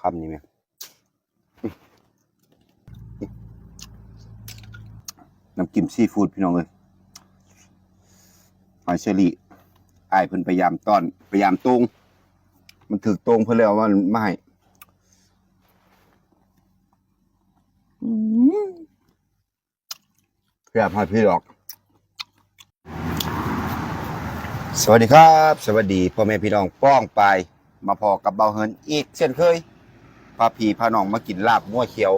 คำนี้ไหมน้ำจิ้มซีฟู้ดพี่น้องเลยหอยเชอรี่อายเพิ่นพยายามต้อนพยายามตรงมันถึกตรงเพิ่นแล้วว่ามันไม่พยายามให้พี่ดอก สวัสดีครับ สวัสดีพ่อแม่พี่น้องป้องไป มาพอกับเบาเฮินอีกเช่นเคยพาพีพาน้องมากินลาบงัวเขียว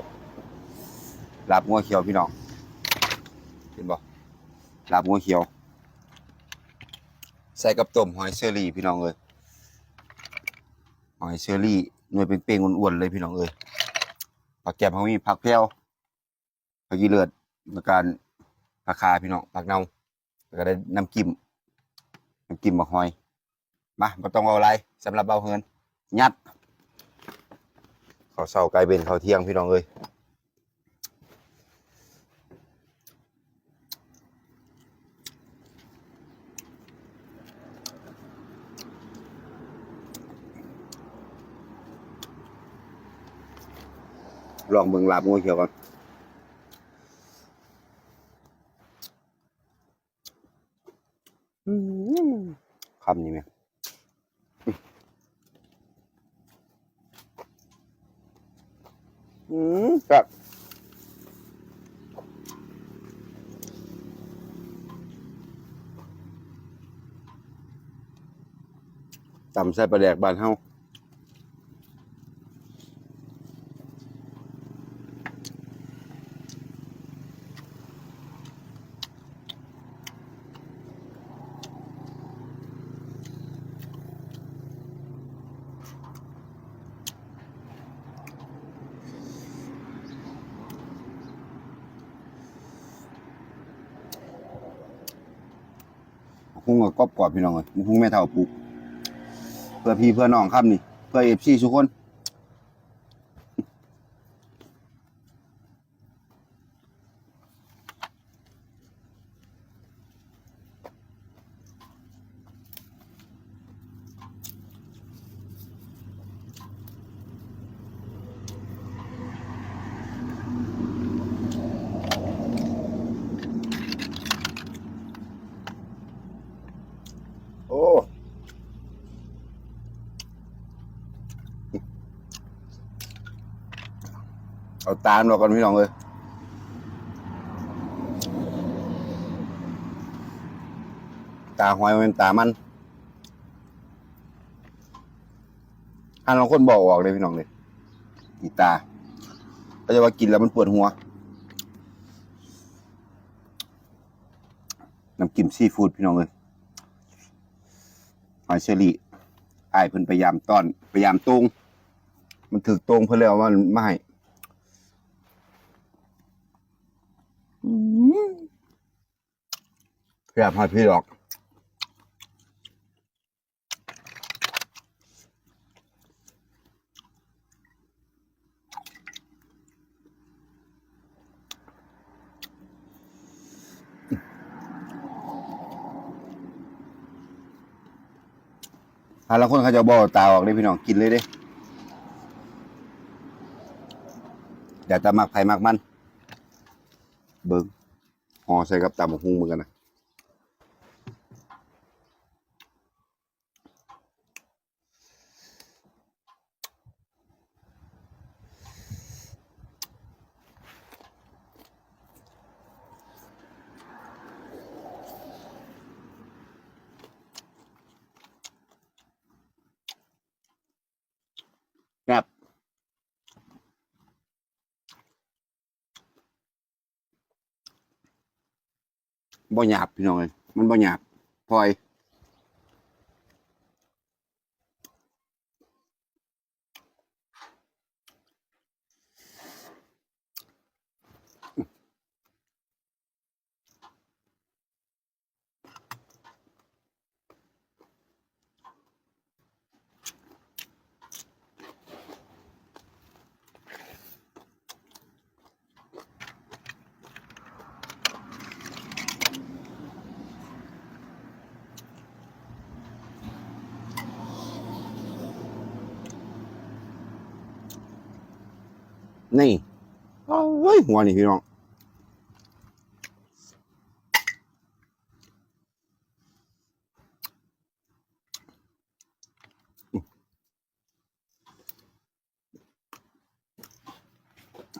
ลาบงัวเขียวพี่น้องเห็นบ่ลาบงัวเขียว ใส่กับต้มหอยเชอรี่พี่น้องเอ้ยหอยเชอรี่หน่วยเป็นเป้งอ้วนๆเลยพี่น้องเอ้ยผักแกมเขามีผักแพรวผักยีเลือดในการผักคาพี่น้องผักเน่าแล้วก็ได้น้ำจิ้มน้ำจิ้มบักหอยมาบ่ต้องเอาอะไร สำหรับเบาเฮินยัดข้าวเช้าไก่เบนข้าวเที่ยงพี่น้องเอ้ยลองเบิ่งลาบงูเขียวก่อนคำนี้ไหม อืมครับตำใส่ปลาแดกบานเฮา หุ้งกับกรอบกรอบพี่น้องเลยหุ้งแม่เท่าปลูกเพื่อพี่เพื่อน้องครับนี่ เพื่อเอฟซีทุกคน โอ้ เอาตามเราก่อนพี่น้องเลยตาหอยเป็นตามันอันเราคนบอกออกเลยพี่น้องเลยอีตาก็จะว่ากินแล้วมันปวดหัว น้ำจิ้มซีฟู้ดพี่น้องเลยหอยเชอรี่ไอายเพิ่นพยายามต้อนพยายามตรงมันถึกตรงเพิ่นแล้วว่ามันไม่ให้ พยายามให้พี่ดอกหาละคนเขาจะบอตาออกเลยพี่น้องกินเลยเด้เดี๋ยวจะมักไผ่มักมัน เบิ้งห่อใส่กับตำบักหุงเหมือนกันนะครับ บ่หยาบพี่น้องเลยมันบ่หยาบพลอย นี่เฮ้ยหัวนี่พี่น้อง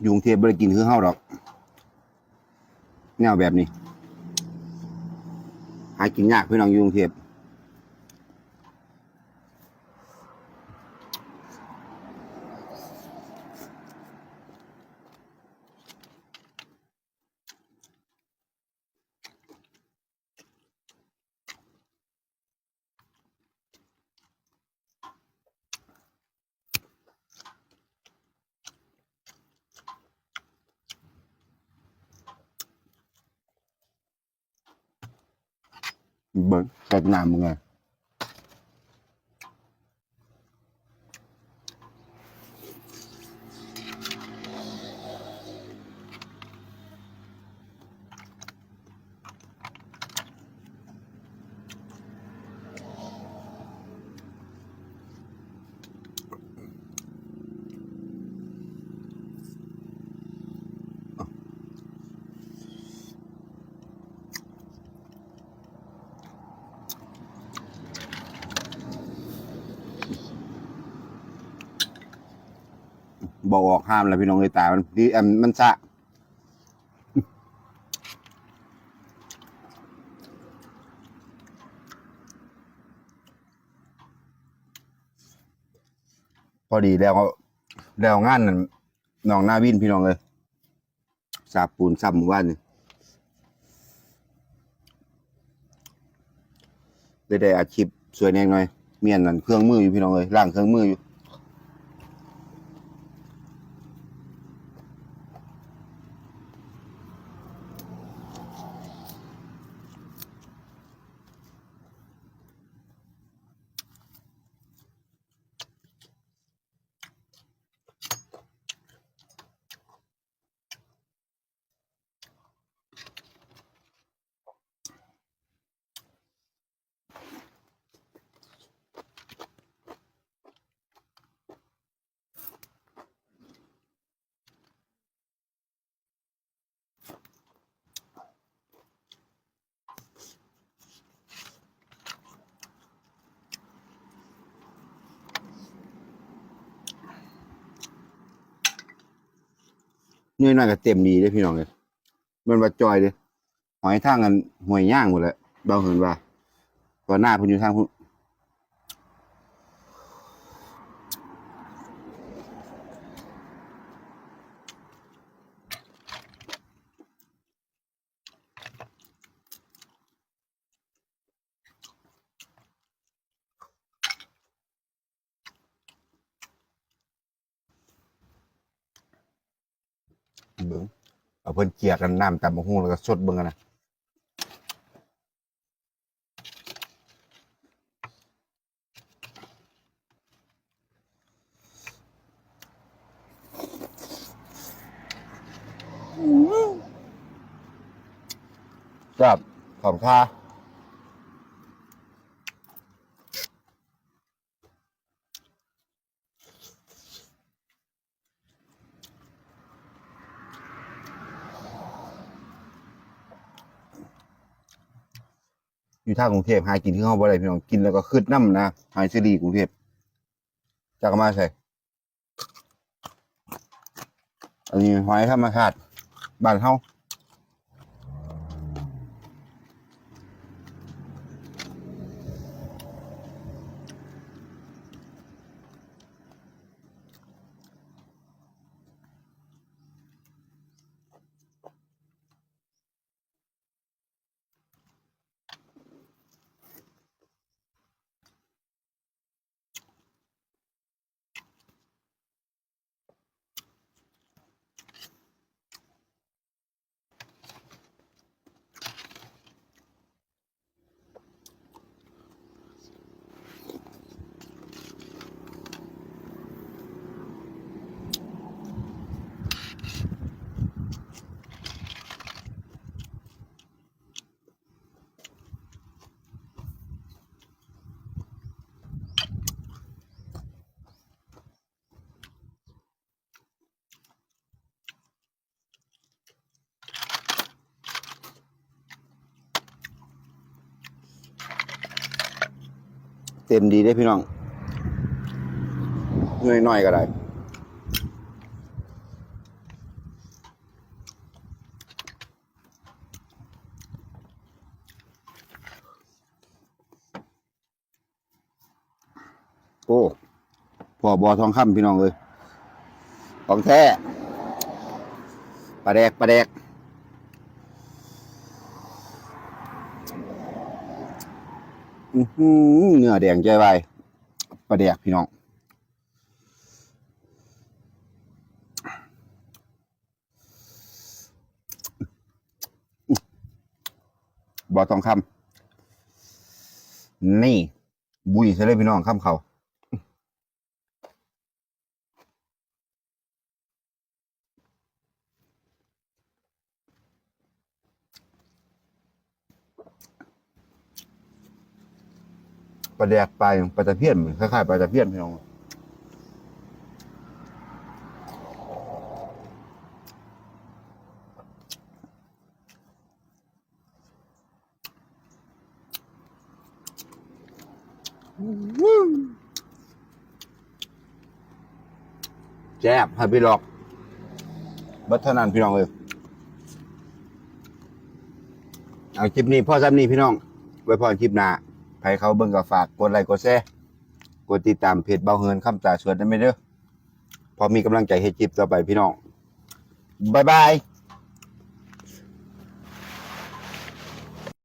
ยุงเทพบริกินคือเฮาดอก แนวแบบนี้ หากินยากพี่น้องยุงเทพ เบิ้งแต บอกออกห้ามแล้วพี่น้องเลยตามันดีมันสะพอดีแล้วแล้วงานนั่นน้องหน้าวินพี่น้องเลยสาบปูนซ้ำหมู่บ้านนี่ได้ได้อาชีพสวยแน่หน่อย เมียนนั่นเครื่องมืออยู่พี่น้องเลยล่างเครื่องมืออยู่ นื้อหน่าก็เต็มดีเลยพี่น้องเลยมันว่าจอยเลยหอยทางกันหวยย่างหมดเลยเบาเหินว่าตันหน้าพุ่นอยู่ทางพุ่นเบิ้งเอาเพิ่นเกียกันน้ำตำบักหุ่งแล้วก็สดเบิ่งกันนะครับขอบค่ะ อยู่ทากรุงเทพหากินที่ห้องบ่ได้พี่น้องกินแล้วก็คืดน้ำนะหายซีรีกรุงเทพจากมาใส่อันนี้หอยธรรมชาติบ้านเฮา ต็มดีได้พี่น้องน้อยๆก็ได้โอ้พอบอทองคำพี่น้องเลยของแท้ปลาแดกปลาแดก อื้อหือ เนื้อแดงใจไวปลาแดกพี่น้องบอทองคำนี่ บุยใช่เลยพี่น้องคำเขา ปลาแดกปลาอย่างปลาตะเพียนคล้ายๆปลาตะเพียนพี่น้องแจ๊บให้พี่หลอก บัดเท่านพี่น้องเลยเอาคลิปนี้พ่อซ้ำนี้พี่น้อง ไว้พอคลิปหน้า ใครเขาเบิ่งก็ฝากกดไลค์กดแชร์กดติดตามเพจเบาเฮือนคำตาสวนได้ไหมเด้อพอมีกำลังใจให้จิบต่อไปพี่น้องบ๊ายบาย